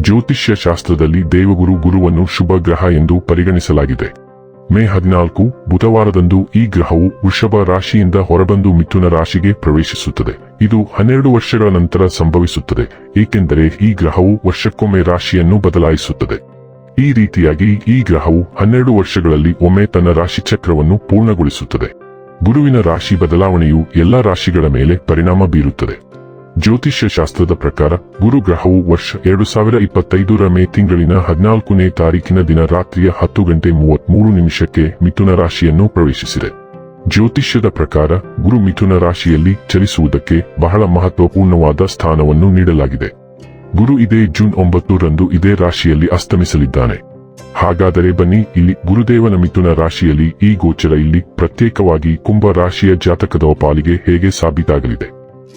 ಜ್ಯೋತಿಷ್ಯ ಶಾಸ್ತ್ರದಲ್ಲಿ ದೇವಗುರು ಗುರುವನ್ನು ಶುಭ ಗ್ರಹ ಎಂದು ಪರಿಗಣಿಸಲಾಗಿದೆ. ಮೇ ಹದಿನಾಲ್ಕು, ಬುಧವಾರದಂದು ಈ ಗ್ರಹವು ವೃಷಭ ರಾಶಿಯಿಂದ ಹೊರಬಂದು ಮಿಥುನ ರಾಶಿಗೆ ಪ್ರವೇಶಿಸುತ್ತದೆ. ಇದು ಹನ್ನೆರಡು ವರ್ಷಗಳ ನಂತರ ಸಂಭವಿಸುತ್ತದೆ, ಏಕೆಂದರೆ ಈ ಗ್ರಹವು ವರ್ಷಕ್ಕೊಮ್ಮೆ ರಾಶಿಯನ್ನು ಬದಲಾಯಿಸುತ್ತದೆ. ಈ ರೀತಿಯಾಗಿ ಈ ಗ್ರಹವು ಹನ್ನೆರಡು ವರ್ಷಗಳಲ್ಲಿ ಒಮ್ಮೆ ತನ್ನ ರಾಶಿ ಚಕ್ರವನ್ನು ಪೂರ್ಣಗೊಳಿಸುತ್ತದೆ. ಗುರುವಿನ ರಾಶಿ ಬದಲಾವಣೆಯು ಎಲ್ಲಾ ರಾಶಿಗಳ ಮೇಲೆ ಪರಿಣಾಮ ಬೀರುತ್ತದೆ. ಜ್ಯೋತಿಷ್ಯ ಶಾಸ್ತ್ರದ ಪ್ರಕಾರ ಗುರು ಗ್ರಹವು ವರ್ಷ ಎರಡು ಸಾವಿರ ಇಪ್ಪತ್ತೈದರ ಮೇ ತಿಂಗಳಿನ ಹದಿನಾಲ್ಕನೇ ತಾರೀಕಿನ ದಿನ ರಾತ್ರಿಯ ಹತ್ತು ಗಂಟೆ ಮೂವತ್ಮೂರು ನಿಮಿಷಕ್ಕೆ ಮಿಥುನ ರಾಶಿಯನ್ನು ಪ್ರವೇಶಿಸಿದೆ. ಜ್ಯೋತಿಷ್ಯದ ಪ್ರಕಾರ, ಗುರು ಮಿಥುನ ರಾಶಿಯಲ್ಲಿ ಚಲಿಸುವುದಕ್ಕೆ ಬಹಳ ಮಹತ್ವಪೂರ್ಣವಾದ ಸ್ಥಾನವನ್ನು ನೀಡಲಾಗಿದೆ. ಗುರು ಇದೇ ಜೂನ್ ಒಂಬತ್ತರಂದು ಇದೇ ರಾಶಿಯಲ್ಲಿ ಅಸ್ತಮಿಸಲಿದ್ದಾನೆ. ಹಾಗಾದರೆ ಬನ್ನಿ, ಇಲ್ಲಿ ಗುರುದೇವನ ಮಿಥುನ ರಾಶಿಯಲ್ಲಿ ಈ ಗೋಚರ ಇಲ್ಲಿ ಪ್ರತ್ಯೇಕವಾಗಿ ಕುಂಭ ರಾಶಿಯ ಜಾತಕದ ಪಾಲಿಗೆ ಹೇಗೆ ಸಾಬೀತಾಗಲಿದೆ?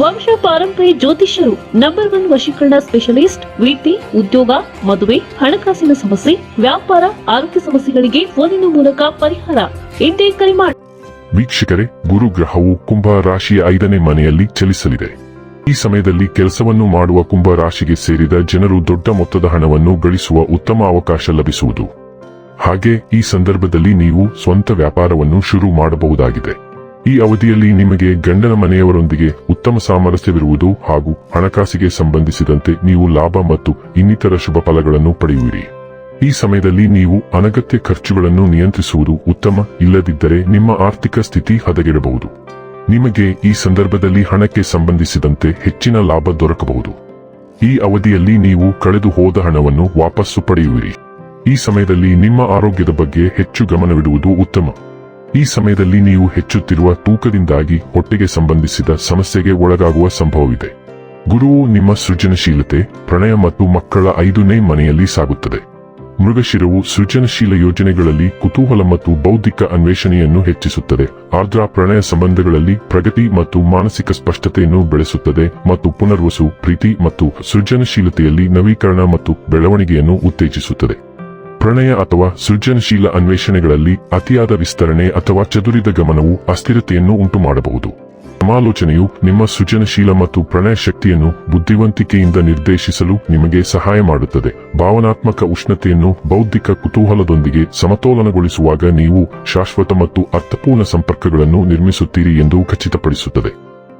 ವಂಶ ಪಾರಂಪರಿ ಜ್ಯೋತಿಷ್ಯರು ನಂಬರ್ ಒನ್ ವಶೀಕರಣ ಸ್ಪೆಷಲಿಸ್ಟ್ ವೃತ್ತಿ ಉದ್ಯೋಗ, ಮದುವೆ, ಹಣಕಾಸಿನ ಸಮಸ್ಯೆ, ವ್ಯಾಪಾರ, ಆರೋಗ್ಯ ಸಮಸ್ಯೆಗಳಿಗೆ ಫೋನಿನ ಮೂಲಕ ಪರಿಹಾರ. ಇಂದೇ ಕರೆ ಮಾಡಿ ವೀಕ್ಷಕರೇ, ಗುರುಗ್ರಹವು ಕುಂಭ ರಾಶಿಯ ಐದನೇ ಮನೆಯಲ್ಲಿ ಚಲಿಸಲಿದೆ. ಈ ಸಮಯದಲ್ಲಿ ಕೆಲಸವನ್ನು ಮಾಡುವ ಕುಂಭ ರಾಶಿಗೆ ಸೇರಿದ ಜನರು ದೊಡ್ಡ ಮೊತ್ತದ ಹಣವನ್ನು ಗಳಿಸುವ ಉತ್ತಮ ಅವಕಾಶ ಲಭಿಸುವುದು. ಹಾಗೆ ಈ ಸಂದರ್ಭದಲ್ಲಿ ನೀವು ಸ್ವಂತ ವ್ಯಾಪಾರವನ್ನು ಶುರು ಮಾಡಬಹುದಾಗಿದೆ. ಈ ಅವಧಿಯಲ್ಲಿ ನಿಮಗೆ ಗಂಡನ ಮನೆಯವರೊಂದಿಗೆ ಉತ್ತಮ ಸಾಮರಸ್ಯವಿರುವುದು ಹಾಗೂ ಹಣಕಾಸಿಗೆ ಸಂಬಂಧಿಸಿದಂತೆ ನೀವು ಲಾಭ ಮತ್ತು ಇನ್ನಿತರ ಶುಭ ಫಲಗಳನ್ನು ಪಡೆಯುವಿರಿ. ಈ ಸಮಯದಲ್ಲಿ ನೀವು ಅನಗತ್ಯ ಖರ್ಚುಗಳನ್ನು ನಿಯಂತ್ರಿಸುವುದು ಉತ್ತಮ, ಇಲ್ಲದಿದ್ದರೆ ನಿಮ್ಮ ಆರ್ಥಿಕ ಸ್ಥಿತಿ ಹದಗೆಡಬಹುದು. ನಿಮಗೆ ಈ ಸಂದರ್ಭದಲ್ಲಿ ಹಣಕ್ಕೆ ಸಂಬಂಧಿಸಿದಂತೆ ಹೆಚ್ಚಿನ ಲಾಭ ದೊರಕಬಹುದು. ಈ ಅವಧಿಯಲ್ಲಿ ನೀವು ಕಳೆದು ಹೋದ ಹಣವನ್ನು ವಾಪಸ್ಸು ಪಡೆಯುವಿರಿ. ಈ ಸಮಯದಲ್ಲಿ ನಿಮ್ಮ ಆರೋಗ್ಯದ ಬಗ್ಗೆ ಹೆಚ್ಚು ಗಮನವಿಡುವುದು ಉತ್ತಮ. ಈ ಸಮಯದಲ್ಲಿ ನೀವು ಹೆಚ್ಚುತ್ತಿರುವ ತೂಕದಿಂದಾಗಿ ಹೊಟ್ಟೆಗೆ ಸಂಬಂಧಿಸಿದ ಸಮಸ್ಯೆಗೆ ಒಳಗಾಗುವ ಸಂಭವವಿದೆ. ಗುರುವು ನಿಮ್ಮ ಸೃಜನಶೀಲತೆ, ಪ್ರಣಯ ಮತ್ತು ಮಕ್ಕಳ ಐದನೇ ಮನೆಯಲ್ಲಿ ಸಾಗುತ್ತದೆ. ಮೃಗಶಿರವು ಸೃಜನಶೀಲ ಯೋಜನೆಗಳಲ್ಲಿ ಕುತೂಹಲ ಮತ್ತು ಬೌದ್ಧಿಕ ಅನ್ವೇಷಣೆಯನ್ನು ಹೆಚ್ಚಿಸುತ್ತದೆ. ಆರ್ದ್ರ ಪ್ರಣಯ ಸಂಬಂಧಗಳಲ್ಲಿ ಪ್ರಗತಿ ಮತ್ತು ಮಾನಸಿಕ ಸ್ಪಷ್ಟತೆಯನ್ನು ಬೆಳೆಸುತ್ತದೆ ಮತ್ತು ಪುನರ್ವಸು, ಪ್ರೀತಿ ಮತ್ತು ಸೃಜನಶೀಲತೆಯಲ್ಲಿ ನವೀಕರಣ ಮತ್ತು ಬೆಳವಣಿಗೆಯನ್ನು ಉತ್ತೇಜಿಸುತ್ತದೆ. ಪ್ರಣಯ ಅಥವಾ ಸೃಜನಶೀಲ ಅನ್ವೇಷಣೆಗಳಲ್ಲಿ ಅತಿಯಾದ ವಿಸ್ತರಣೆ ಅಥವಾ ಚದುರಿದ ಗಮನವು ಅಸ್ಥಿರತೆಯನ್ನು ಉಂಟುಮಾಡಬಹುದು. ಸಮಾಲೋಚನೆಯು ನಿಮ್ಮ ಸೃಜನಶೀಲ ಮತ್ತು ಪ್ರಣಯ ಶಕ್ತಿಯನ್ನು ಬುದ್ಧಿವಂತಿಕೆಯಿಂದ ನಿರ್ದೇಶಿಸಲು ನಿಮಗೆ ಸಹಾಯ ಮಾಡುತ್ತದೆ. ಭಾವನಾತ್ಮಕ ಉಷ್ಣತೆಯನ್ನು ಬೌದ್ಧಿಕ ಕುತೂಹಲದೊಂದಿಗೆ ಸಮತೋಲನಗೊಳಿಸುವಾಗ ನೀವು ಶಾಶ್ವತ ಮತ್ತು ಅರ್ಥಪೂರ್ಣ ಸಂಪರ್ಕಗಳನ್ನು ನಿರ್ಮಿಸುತ್ತೀರಿ ಎಂದು ಖಚಿತಪಡಿಸುತ್ತದೆ.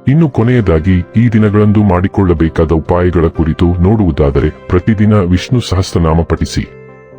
ಇನ್ನು ಕೊನೆಯದಾಗಿ, ಈ ದಿನಗಳಂದು ಮಾಡಿಕೊಳ್ಳಬೇಕಾದ ಉಪಾಯಗಳ ಕುರಿತು ನೋಡುವುದಾದರೆ ಪ್ರತಿದಿನ ವಿಷ್ಣು ಸಹಸ್ರನಾಮ ಪಠಿಸಿ.